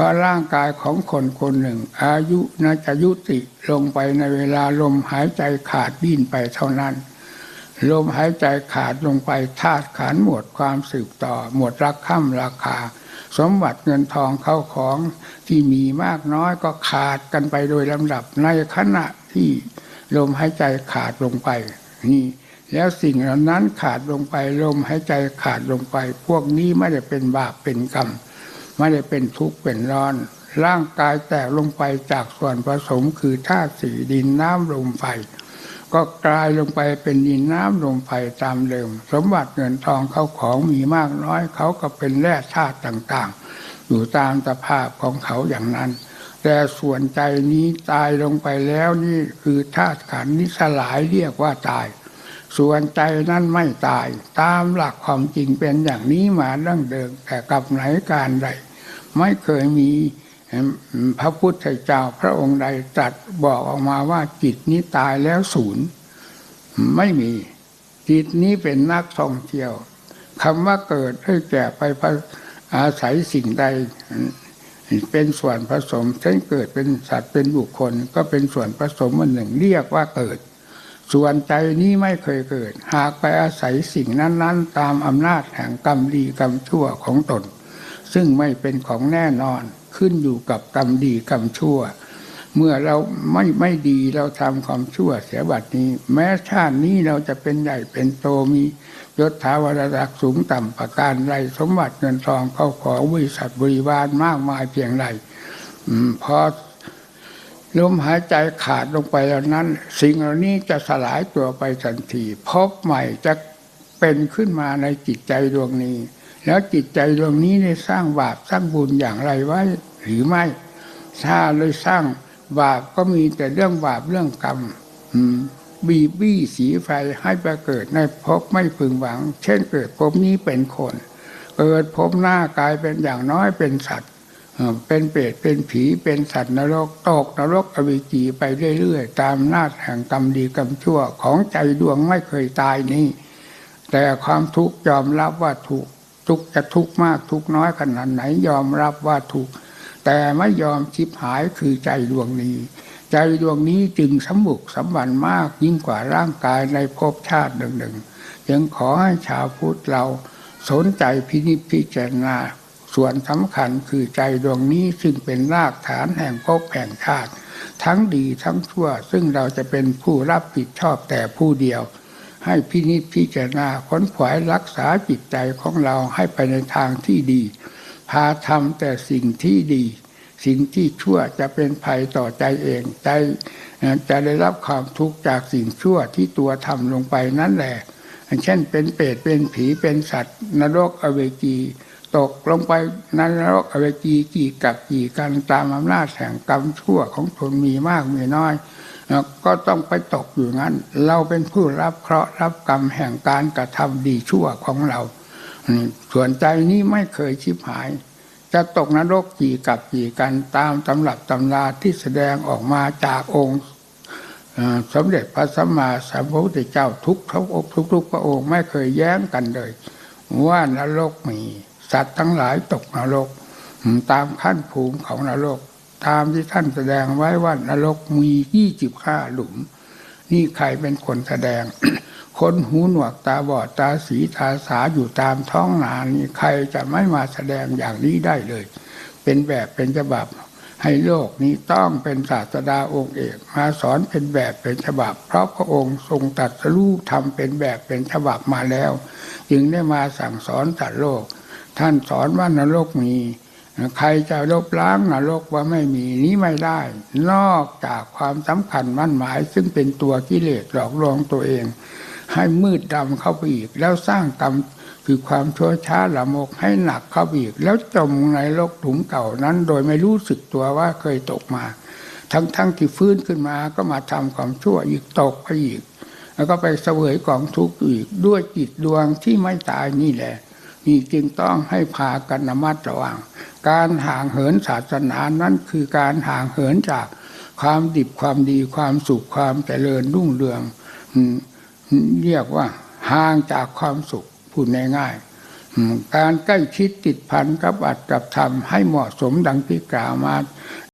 ราะร่างกายของคนคนหนึ่ง อายุน่าจะยุติลงไปในเวลาลมหายใจขาดดิ้นไปเท่านั้น ลมหายใจขาดลงไปธาตุขันหมดความสืบต่อ หมดรักข้ามราคา สมบัติเงินทองเข้าของที่มีมากน้อยก็ขาดกันไปโดยลำดับในขณะที่ลมหายใจขาดลงไปนี่แล้วสิ่งเหล่านั้นขาดลงไปลมหายใจขาดลงไป พวกนี้ไม่ได้เป็นบาปเป็นกรรม ไม่ได้เป็นทุกข์เป็นร้อน ร่างกายแตกลงไปจากส่วนผสมคือธาตุสี่ดินน้ำลมไฟก็กลายลงไปเป็นดินน้ำลมไฟตามเดิม สมบัติเงินทองเขาของมีมากน้อยเขาก็เป็นแร่ธาตุต่างๆ อยู่ตามสภาพของเขาอย่างนั้น แต่ส่วนใจนี้ตายลงไปแล้วนี่คือธาตุขันธ์นี้สลายเรียกว่าตาย ส่วนใจนั้นไม่ตาย ตามหลักความจริงเป็นอย่างนี้มาดั้งเดิมแต่กับไหนการใด ไม่เคยมีพระพุทธเจ้าพระองค์ใดตรัสบอกออกมาว่าจิตนี้ตายแล้วศูนย์ไม่มีจิตนี้เป็นนักท่องเที่ยวคำว่าเกิดให้แก่ไปอาศัยสิ่งใด เป็นส่วนผสมเช่นเกิดเป็นสัตว์เป็นบุคคล ก็เป็นส่วนผสมอันหนึ่ง เรียกว่าเกิด ส่วนใจนี้ไม่เคยเกิด หากไปอาศัยสิ่งนั้น ๆ ตามอำนาจแห่งกรรมดีกรรมชั่วของตน ซึ่งไม่เป็นของแน่นอนขึ้นอยู่กับกรรมดีกรรมชั่ว เมื่อเราไม่ไม่ดีเราทำความชั่วเสียบัดนี้ แม้ชาตินี้เราจะเป็นใหญ่เป็นโตมียศถาวรดักสูงต่ำประการไรสมบัติเงินทองเข้าของบริษัทบริวารมากมายเพียงไรพอลมหายใจขาดลงไปแล้วนั้น สิ่งเหล่านี้จะสลายตัวไปทันทีพบใหม่จะเป็นขึ้นมาในจิตใจดวงนี้ แล้วจิตใจดวงนี้ได้สร้างบาปสร้างบุญอย่างไรไว้หรือไม่ ถ้าเลยสร้างบาปก็มีแต่เรื่องบาปเรื่องกรรมบีบี้สีไฟให้ไปเกิดในภพไม่พึงหวัง เช่นเกิดภพนี้เป็นคน เกิดภพหน้ากลายเป็นอย่างน้อยเป็นสัตว์ เป็นเปรตเป็นผีเป็นสัตว์นรกตกนรกอวิจีไปเรื่อยๆ ตามนาจแห่งกรรมดีกรรมชั่วของใจดวงไม่เคยตายนี้ แต่ความทุกข์ยอมรับว่าถูก ทุกจะทุกมากทุกน้อยขนาดไหนยอมรับว่าถูกแต่ไม่ยอมชิบหายคือใจดวงนี้ ใจดวงนี้จึงสมบุกสมบันมากยิ่งกว่าร่างกายในภพชาติหนึ่งๆยังขอให้ชาวพุทธเราสนใจพินิจพิจารณาส่วนสำคัญคือใจดวงนี้ซึ่งเป็นรากฐานแห่งภพแห่งชาติ ทั้งดีทั้งชั่ว ซึ่งเราจะเป็นผู้รับผิดชอบแต่ผู้เดียว ให้พินิจพิจารณาค้นขวายรักษาจิตใจของเราให้ไปในทางที่ดี พาทำแต่สิ่งที่ดี สิ่งที่ชั่วจะเป็นภัยต่อใจเองใจจะได้รับความทุกข์จากสิ่งชั่วที่ตัวทำลงไปนั่นแหละเช่นเป็นเปรตเป็นผีเป็นสัตว์ นรกอเวจีตกลงไปนรกอเวจีกี่กับกี่กันตามอำนาจแห่งกรรมชั่วของตนมีมากมีน้อย ก็ต้องไปตกอยู่งั้น เราเป็นผู้รับเคราะห์รับกรรมแห่งการกระทำดีชั่วของเราส่วนใจนี้ไม่เคยชิบหาย จะตกนรกกี่กับกี่กันตามตำรับตำราที่แสดงออกมาจากองค์สมเด็จพระสัมมาสัมพุทธเจ้าทุกทุกทุกทุกพระองค์ไม่เคยแย้งกันเลย ว่านรกมี สัตว์ทั้งหลายตกนรก ตามขั้นภูมิของนรก ตามที่ท่านแสดงไว้ว่านรกมียี่สิบห้าหลุม นี่ใครเป็นคนแสดง คนหูหนวกตาบอดตาสีตาสาอยู่ตามท้องนานี่ใครจะไม่มาแสดงอย่างนี้ได้เลย เป็นแบบเป็นฉบับ ให้โลกนี้ต้องเป็นศาสดาองค์เอกมาสอนเป็นแบบเป็นฉบับ เพราะพระองค์ทรงตัดสู้ทำเป็นแบบเป็นฉบับมาแล้ว จึงได้มาสั่งสอนสัตว์โลก ท่านสอนว่านรกมี ใครจะลบล้างนรกว่าไม่มีนี้ไม่ได้ นอกจากความสำคัญมั่นหมาย ซึ่งเป็นตัวกิเลสหลอกลวงตัวเอง ให้มืดดำเข้าไปอีก แล้วสร้างกรรมคือความชั่วช้าละมกให้หนักเข้าไปอีก แล้วจมในโลกถุงเก่านั้น โดยไม่รู้สึกตัวว่าเคยตกมา ทั้งๆทที่ฟื้นขึ้นมาก็มาทำความชั่วอีกตกไปอีก แล้วก็ไปเสวยกองทุกข์อีกด้วยจิตดวงที่ไม่ตายนี่แหละนี่จึงต้องให้พากันระมัดระวัง การห่างเหินศาสนานั้นคือการห่างเหินจากความดิบความดีความสุขความเจริญรุ่งเรืองเรียกว่าห่างจากความสุขพูดง่ายๆการใกล้ชิดติดพันกับอัตกับธรรมให้เหมาะสมดังที่กล่าวมา